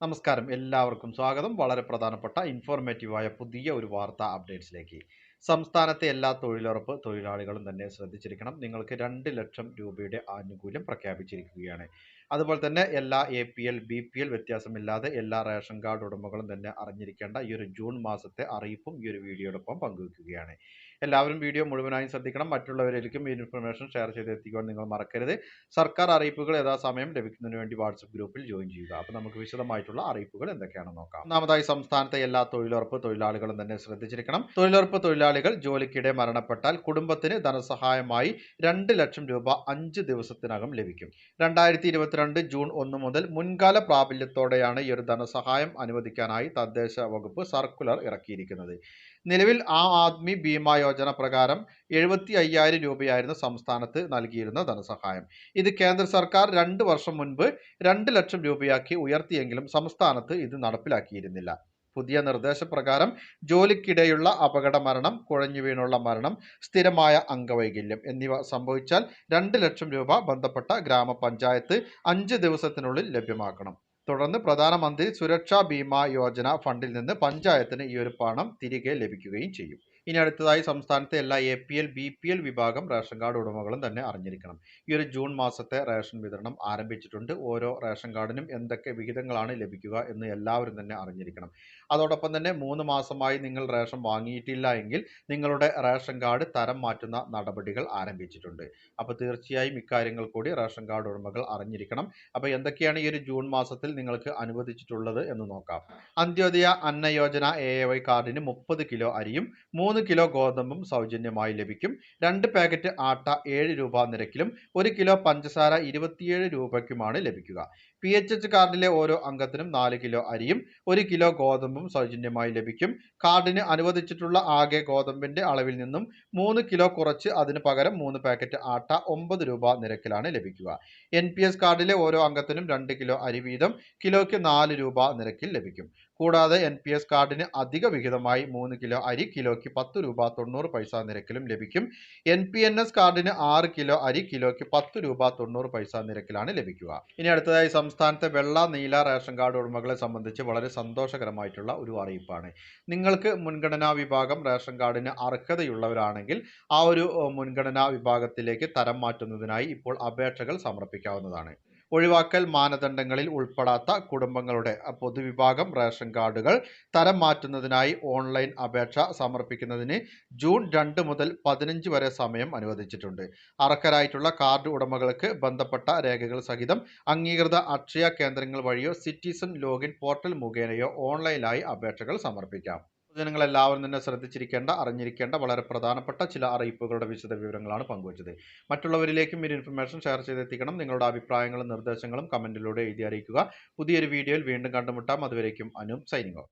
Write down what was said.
നമസ്കാരം. എല്ലാവർക്കും സ്വാഗതം. വളരെ പ്രധാനപ്പെട്ട ഇൻഫോർമേറ്റീവായ പുതിയ ഒരു വാർത്താ അപ്ഡേറ്റ്സിലേക്ക് സംസ്ഥാനത്തെ എല്ലാ തൊഴിലുറപ്പ് തൊഴിലാളികളും തന്നെ ശ്രദ്ധിച്ചിരിക്കണം. നിങ്ങൾക്ക് രണ്ട് ലക്ഷം രൂപയുടെ ആനുകൂല്യം പ്രഖ്യാപിച്ചിരിക്കുകയാണ്. അതുപോലെ തന്നെ എല്ലാ A P L B P L വ്യത്യാസമില്ലാതെ എല്ലാ റേഷൻ കാർഡ് ഉടമകളും തന്നെ അറിഞ്ഞിരിക്കേണ്ട ഈ ഒരു ജൂൺ മാസത്തെ അറിയിപ്പും ഈ ഒരു വീഡിയോടൊപ്പം പങ്കുവെക്കുകയാണ്. എല്ലാവരും വീഡിയോ മുഴുവനായും ശ്രദ്ധിക്കണം. മറ്റുള്ളവരിലേക്കും ഈ ഇൻഫർമേഷൻ ഷെയർ ചെയ്ത് എത്തിക്കുവാൻ നിങ്ങൾ മറക്കരുത്. സർക്കാർ അറിയിപ്പുകൾ യഥാസമയം ലഭിക്കുന്നതിന് വേണ്ടി വാട്സപ്പ് ഗ്രൂപ്പിൽ ജോയിൻ ചെയ്യുക. അപ്പോൾ നമുക്ക് വിശദമായിട്ടുള്ള അറിയിപ്പുകൾ എന്തൊക്കെയാണെന്ന് നോക്കാം. ഒന്നാമതായി സംസ്ഥാനത്തെ എല്ലാ തൊഴിലുറപ്പ് തൊഴിലാളികളും തന്നെ ശ്രദ്ധിച്ചിരിക്കണം. തൊഴിലുറപ്പ് തൊഴിലാളികൾ ജോലിക്കിടെ മരണപ്പെട്ടാൽ കുടുംബത്തിന് ധനസഹായമായി രണ്ട് ലക്ഷം രൂപ അഞ്ച് ദിവസത്തിനകം ലഭിക്കും. രണ്ടായിരത്തി ഇരുപത്തിരണ്ട് ജൂൺ ഒന്ന് മുതൽ മുൻകാല പ്രാബല്യത്തോടെയാണ് ഈ ഒരു ധനസഹായം അനുവദിക്കാനായി തദ്ദേശ വകുപ്പ് സർക്കുലർ ഇറക്കിയിരിക്കുന്നത്. നിലവിൽ ആ ആദ്മി ഭീമാ യോജന പ്രകാരം എഴുപത്തി അയ്യായിരം രൂപയായിരുന്നു സംസ്ഥാനത്ത് നൽകിയിരുന്ന ധനസഹായം. ഇത് കേന്ദ്ര സർക്കാർ രണ്ട് വർഷം മുൻപ് രണ്ട് ലക്ഷം രൂപയാക്കി ഉയർത്തിയെങ്കിലും സംസ്ഥാനത്ത് ഇത് നടപ്പിലാക്കിയിരുന്നില്ല. പുതിയ നിർദ്ദേശപ്രകാരം ജോലിക്കിടെയുള്ള അപകട മരണം കുഴഞ്ഞു വീണുള്ള മരണം സ്ഥിരമായ അംഗവൈകല്യം എന്നിവ സംഭവിച്ചാൽ രണ്ട് ലക്ഷം രൂപ ബന്ധപ്പെട്ട ഗ്രാമപഞ്ചായത്ത് അഞ്ച് ദിവസത്തിനുള്ളിൽ ലഭ്യമാക്കണം. തുടർന്ന് പ്രധാനമന്ത്രി സുരക്ഷാ ബീമാ യോജന ഫണ്ടിൽ നിന്ന് പഞ്ചായത്തിന് ഈ ഒരു പണം തിരികെ ലഭിക്കുകയും ചെയ്യും. ഇനി അടുത്തതായി സംസ്ഥാനത്തെ എല്ലാ A P L B P L വിഭാഗം റേഷൻ കാർഡ് ഉടമകളും തന്നെ അറിഞ്ഞിരിക്കണം. ഈ ഒരു ജൂൺ മാസത്തെ റേഷൻ വിതരണം ആരംഭിച്ചിട്ടുണ്ട്. ഓരോ റേഷൻ കാർഡിനും എന്തൊക്കെ വിഹിതങ്ങളാണ് ലഭിക്കുക എന്ന് എല്ലാവരും തന്നെ അറിഞ്ഞിരിക്കണം. അതോടൊപ്പം തന്നെ മൂന്ന് മാസമായി നിങ്ങൾ റേഷൻ വാങ്ങിയിട്ടില്ല എങ്കിൽ നിങ്ങളുടെ റേഷൻ കാർഡ് തരം മാറ്റുന്ന നടപടികൾ ആരംഭിച്ചിട്ടുണ്ട്. അപ്പോൾ തീർച്ചയായും ഇക്കാര്യങ്ങൾ കൂടി റേഷൻ കാർഡ് ഉടമകൾ അറിഞ്ഞിരിക്കണം. അപ്പോൾ എന്തൊക്കെയാണ് ഈ ഒരു ജൂൺ മാസത്തിൽ നിങ്ങൾക്ക് അനുവദിച്ചിട്ടുള്ളത് എന്ന് നോക്കാം. അന്ത്യോദയ അന്ന യോജന എ വൈ കാർഡിന് മുപ്പത് കിലോ അരിയും മൂന്ന് കിലോ ഗോതമ്പും സൗജന്യമായി ലഭിക്കും. രണ്ട് പാക്കറ്റ് ആട്ട ഏഴ് രൂപ നിരക്കിലും ഒരു കിലോ പഞ്ചസാര ഇരുപത്തിയേഴ് രൂപയ്ക്കുമാണ് ലഭിക്കുക. പി എച്ച് എച്ച് കാർഡിലെ ഓരോ അംഗത്തിനും നാല് കിലോ അരിയും ഒരു കിലോ ഗോതമ്പും സൗജന്യമായി ലഭിക്കും. കാർഡിന് അനുവദിച്ചിട്ടുള്ള ആകെ ഗോതമ്പിന്റെ അളവിൽ നിന്നും മൂന്ന് കിലോ കുറച്ച് അതിന് പകരം മൂന്ന് പാക്കറ്റ് ആട്ട ഒമ്പത് രൂപ നിരക്കിലാണ് ലഭിക്കുക. എൻ പി എസ് കാർഡിലെ ഓരോ അംഗത്തിനും രണ്ട് കിലോ അരി വീതം കിലോയ്ക്ക് നാല് രൂപ നിരക്കിൽ ലഭിക്കും. കൂടാതെ എൻ പി എസ് കാർഡിന് അധിക വിഹിതമായി മൂന്ന് കിലോ അരി കിലോയ്ക്ക് പത്ത് രൂപ തൊണ്ണൂറ് പൈസ നിരക്കിലും ലഭിക്കും. എൻ പി എൻ എസ് കാർഡിന് ആറ് കിലോ അരി കിലോയ്ക്ക് പത്ത് രൂപ തൊണ്ണൂറ് പൈസ നിരക്കിലാണ് ലഭിക്കുക. ഇനി അടുത്തതായി സംസ്ഥാനത്തെ വെള്ള നീല റേഷൻ കാർഡ് ഉടമകളെ സംബന്ധിച്ച് വളരെ സന്തോഷകരമായിട്ടുള്ള ഒരു അറിയിപ്പാണ്. നിങ്ങൾക്ക് മുൻഗണനാ വിഭാഗം റേഷൻ കാർഡിന് അർഹതയുള്ളവരാണെങ്കിൽ ആ ഒരു മുൻഗണനാ വിഭാഗത്തിലേക്ക് തരം മാറ്റുന്നതിനായി ഇപ്പോൾ അപേക്ഷകൾ സമർപ്പിക്കാവുന്നതാണ്. ഒഴിവാക്കൽ മാനദണ്ഡങ്ങളിൽ ഉൾപ്പെടാത്ത കുടുംബങ്ങളുടെ പൊതുവിഭാഗം റേഷൻ കാർഡുകൾ തരം മാറ്റുന്നതിനായി ഓൺലൈൻ അപേക്ഷ സമർപ്പിക്കുന്നതിന് ജൂൺ രണ്ട് മുതൽ പതിനഞ്ച് വരെ സമയം അനുവദിച്ചിട്ടുണ്ട്. അർഹരായിട്ടുള്ള കാർഡ് ഉടമകൾക്ക് ബന്ധപ്പെട്ട രേഖകൾ സഹിതം അംഗീകൃത അക്ഷയ കേന്ദ്രങ്ങൾ വഴിയോ സിറ്റിസൺ ലോഗിൻ പോർട്ടൽ മുഖേനയോ ഓൺലൈനായി അപേക്ഷകൾ സമർപ്പിക്കാം. ജനങ്ങൾ എല്ലാവരും തന്നെ ശ്രദ്ധിച്ചിരിക്കേണ്ട അറിഞ്ഞിരിക്കേണ്ട വളരെ പ്രധാനപ്പെട്ട ചില അറിയിപ്പുകളുടെ വിശദ വിവരങ്ങളാണ് പങ്കുവച്ചത്. മറ്റുള്ളവരിലേക്കും ഈ ഇൻഫർമേഷൻ ഷെയർ ചെയ്തെത്തിക്കണം. നിങ്ങളുടെ അഭിപ്രായങ്ങളും നിർദ്ദേശങ്ങളും കമന്റിലൂടെ എഴുതി അറിയിക്കുക. പുതിയൊരു വീഡിയോയിൽ വീണ്ടും കണ്ടുമുട്ടാം. അതുവരേക്കും അനു സൈനിങ്